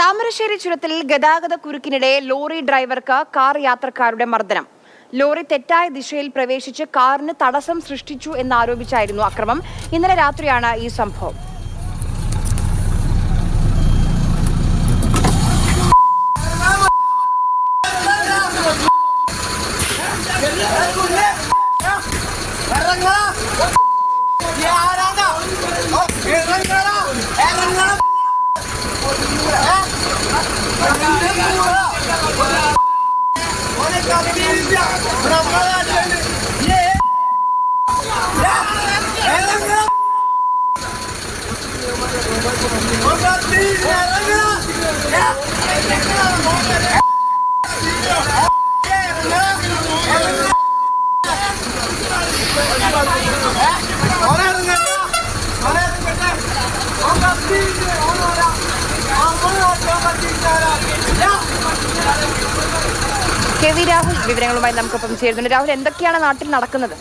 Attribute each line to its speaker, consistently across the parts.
Speaker 1: താമരശ്ശേരി ചുരത്തിൽ ഗതാഗത കുരുക്കിനിടെ ലോറി ഡ്രൈവർക്ക് കാർ യാത്രക്കാരുടെ മർദ്ദനം. ലോറി തെറ്റായ ദിശയിൽ പ്രവേശിച്ച് കാറിന് തടസ്സം സൃഷ്ടിച്ചു എന്നാരോപിച്ചായിരുന്നു അക്രമം. ഇന്നലെ രാത്രിയാണ് ഈ സംഭവം. Yeah. വി രാഹുൽ വിവരങ്ങളുമായി നമുക്കൊപ്പം ചേരുന്നുണ്ട്. രാഹുൽ എന്തൊക്കെയാണ് നാട്ടിൽ നടക്കുന്നത്?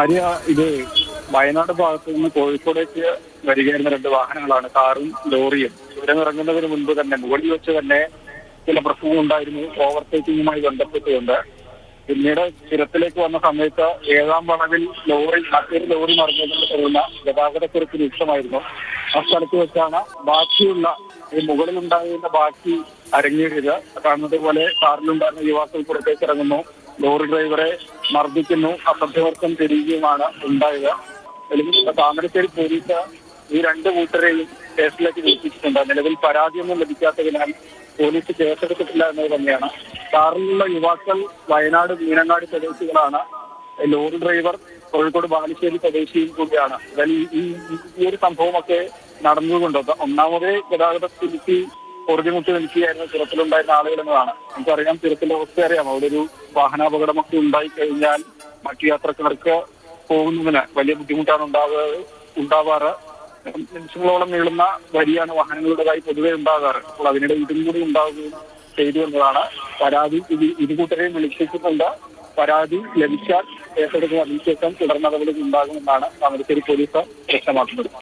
Speaker 2: ആര്യ ഇത് വയനാട് ഭാഗത്ത് നിന്ന് കോഴിക്കോടേക്ക് വരികയായിരുന്ന രണ്ട് വാഹനങ്ങളാണ്. കാറും ലോറിയും. ഇവിടെ ഇറങ്ങുന്നതിന് മുൻപ് തന്നെ മുകളിൽ വെച്ച് തന്നെ ചില പ്രശ്നങ്ങൾ ഉണ്ടായിരുന്നു ഓവർടേക്കിങ്ങുമായി ബന്ധപ്പെട്ടുകൊണ്ട്. പിന്നീട് ചുരത്തിലേക്ക് വന്ന സമയത്ത് ഏഴാം വളവിൽ ലോറി മറ്റൊരു ലോറി മറിഞ്ഞതിനെ തുടർന്ന് ഗതാഗതക്കുറിപ്പ് രൂക്ഷമായിരുന്നു ആ സ്ഥലത്ത് വെച്ചാണ് ബാക്കിയുള്ള ഈ മുകളിലുണ്ടായിരുന്ന ബാക്കി അരങ്ങേറിയത്. കാണുന്നത് പോലെ കാറിലുണ്ടായിരുന്ന യുവാക്കൾ പുറത്തേക്ക് ഇറങ്ങുന്നു. ലോറി ഡ്രൈവറെ മർദ്ദിക്കുന്നു. അസഭ്യവർക്കം തിരിയുകയുമാണ് ഉണ്ടായത്. അല്ലെങ്കിൽ താമരശ്ശേരി പോലീസ് ഈ രണ്ട് കൂട്ടരെയും കേസിലേക്ക് വിളിപ്പിച്ചിട്ടുണ്ട് നിലവിൽ പരാതിയൊന്നും ലഭിക്കാത്തതിനാൽ പോലീസ് കേസെടുത്തിട്ടില്ല എന്നത് തന്നെയാണ്. കാറിലുള്ള യുവാക്കൾ വയനാട് മീനങ്ങാടി സ്വദേശികളാണ്. ലോറി ഡ്രൈവർ കോഴിക്കോട് ബാലുശ്ശേരി സ്വദേശിയും കൂടിയാണ്. ഈ ഒരു സംഭവമൊക്കെ നടന്നുകൊണ്ട് ഗതാഗത സ്ഥിതിക്ക് പൊറുതിമുട്ടി നിൽക്കുകയായിരുന്നു. ചുരത്തിലുണ്ടായിരുന്ന ആളുകൾ എന്നതാണ് നമുക്കറിയാം ചുരത്തിന്റെ അവസ്ഥ അറിയാം അവിടെ ഒരു വാഹനാപകടമൊക്കെ ഉണ്ടായി കഴിഞ്ഞാൽ മറ്റു യാത്രക്കാർക്ക് പോകുന്നതിന് വലിയ ബുദ്ധിമുട്ടാണ് ഉണ്ടാവുക ഉണ്ടാവാറ്. നിമിഷങ്ങളോളം നീളുന്ന വരിയാണ് വാഹനങ്ങളുടേതായി പൊതുവെ ഉണ്ടാകാറ്. അപ്പോൾ അതിനിടെ ഇതും കൂടി ഉണ്ടാവുകയും ചെയ്തു എന്നതാണ് പരാതി. ഇത് ഇരുകൂട്ടരെയും വിളിച്ചിട്ടുണ്ട്. പരാതി ലഭിച്ചാൽ കേസെടുക്കുന്ന അതിനുശേഷം തുടർ നടപടികൾ ഉണ്ടാകുമെന്നാണ് താമരശ്ശേരി പോലീസ് വ്യക്തമാക്കുന്നത്